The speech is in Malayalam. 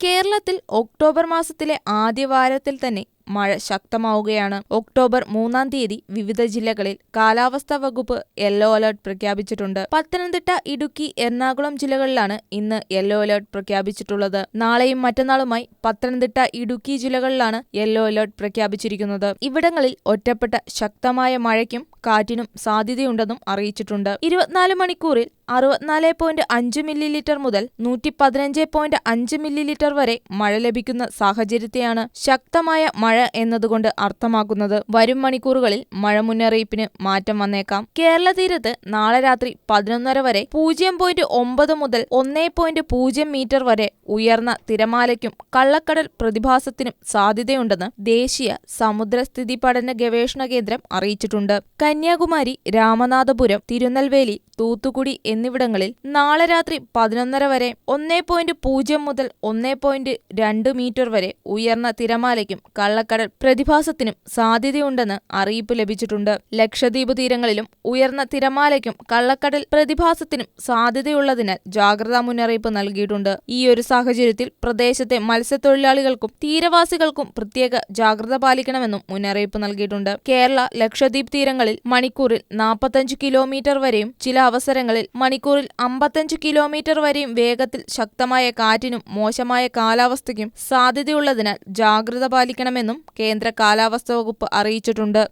കേരളത്തിൽ ഒക്ടോബർ മാസത്തിലെ ആദ്യവാരത്തിൽ തന്നെ മഴ ശക്തമാവുകയാണ്. ഒക്ടോബർ മൂന്നാം തീയതി വിവിധ ജില്ലകളിൽ കാലാവസ്ഥാ വകുപ്പ് യെല്ലോ അലർട്ട് പ്രഖ്യാപിച്ചിട്ടുണ്ട്. പത്തനംതിട്ട ഇടുക്കി എറണാകുളം ജില്ലകളിലാണ് ഇന്ന് യെല്ലോ അലർട്ട് പ്രഖ്യാപിച്ചിട്ടുള്ളത്. നാളെയും മറ്റന്നാളുമായി പത്തനംതിട്ട ഇടുക്കി ജില്ലകളിലാണ് യെല്ലോ അലർട്ട് പ്രഖ്യാപിച്ചിരിക്കുന്നത്. ഇവിടങ്ങളിൽ ഒറ്റപ്പെട്ട ശക്തമായ മഴയ്ക്കും കാറ്റിനും സാധ്യതയുണ്ടെന്നും അറിയിച്ചിട്ടുണ്ട്. ഇരുപത്തിനാല് മണിക്കൂറിൽ അറുപത്തിനാല് പോയിന്റ് അഞ്ച് മില്ലി ലിറ്റർ മുതൽ നൂറ്റി പതിനഞ്ച് പോയിന്റ് അഞ്ച് മില്ലി ലിറ്റർ വരെ മഴ ലഭിക്കുന്ന സാഹചര്യത്തെയാണ് ശക്തമായ മഴ എന്നതുകൊണ്ട് അർത്ഥമാക്കുന്നത് വരും മണിക്കൂറുകളിൽ മഴ മുന്നറിയിപ്പിന് മാറ്റം വന്നേക്കാം. കേരള തീരത്ത് നാളെ രാത്രി പതിനൊന്നര വരെ പൂജ്യം പോയിന്റ് ഒമ്പത് മുതൽ ഒന്നേ പോയിന്റ് പൂജ്യം മീറ്റർ വരെ ഉയർന്ന തിരമാലയ്ക്കും കള്ളക്കടൽ പ്രതിഭാസത്തിനും സാധ്യതയുണ്ടെന്ന് ദേശീയ സമുദ്രസ്ഥിതി പഠന ഗവേഷണ കേന്ദ്രം അറിയിച്ചിട്ടുണ്ട്. കന്യാകുമാരി രാമനാഥപുരം തിരുനെൽവേലി തൂത്തുക്കുടി എന്നിവിടങ്ങളിൽ നാളെ രാത്രി പതിനൊന്നര വരെ ഒന്നേ പോയിന്റ് പൂജ്യം മുതൽ ഒന്നേ പോയിന്റ് രണ്ട് മീറ്റർ വരെ ഉയർന്ന തിരമാലയ്ക്കും കള്ളക്കടൽ പ്രതിഭാസത്തിനും സാധ്യതയുണ്ടെന്ന് അറിയിപ്പ് ലഭിച്ചിട്ടുണ്ട്. ലക്ഷദ്വീപ് തീരങ്ങളിലും ഉയർന്ന തിരമാലയ്ക്കും കള്ളക്കടൽ പ്രതിഭാസത്തിനും സാധ്യതയുള്ളതിനാൽ ജാഗ്രതാ മുന്നറിയിപ്പ് നൽകിയിട്ടുണ്ട്. ഈ ഒരു സാഹചര്യത്തിൽ പ്രദേശത്തെ മത്സ്യത്തൊഴിലാളികൾക്കും തീരവാസികൾക്കും പ്രത്യേക ജാഗ്രത പാലിക്കണമെന്നും മുന്നറിയിപ്പ് നൽകിയിട്ടുണ്ട്. കേരള ലക്ഷദ്വീപ് തീരങ്ങളിൽ മണിക്കൂറിൽ നാൽപ്പത്തഞ്ച് കിലോമീറ്റർ വരെയും ചില അവസരങ്ങളിൽ മണിക്കൂറിൽ അമ്പത്തഞ്ച് കിലോമീറ്റർ വരെയും വേഗത്തിൽ ശക്തമായ കാറ്റിനും മോശമായ കാലാവസ്ഥയ്ക്കും സാധ്യതയുള്ളതിനാൽ ജാഗ്രത പാലിക്കണമെന്നും കേന്ദ്ര കാലാവസ്ഥാ വകുപ്പ് അറിയിച്ചിട്ടുണ്ട്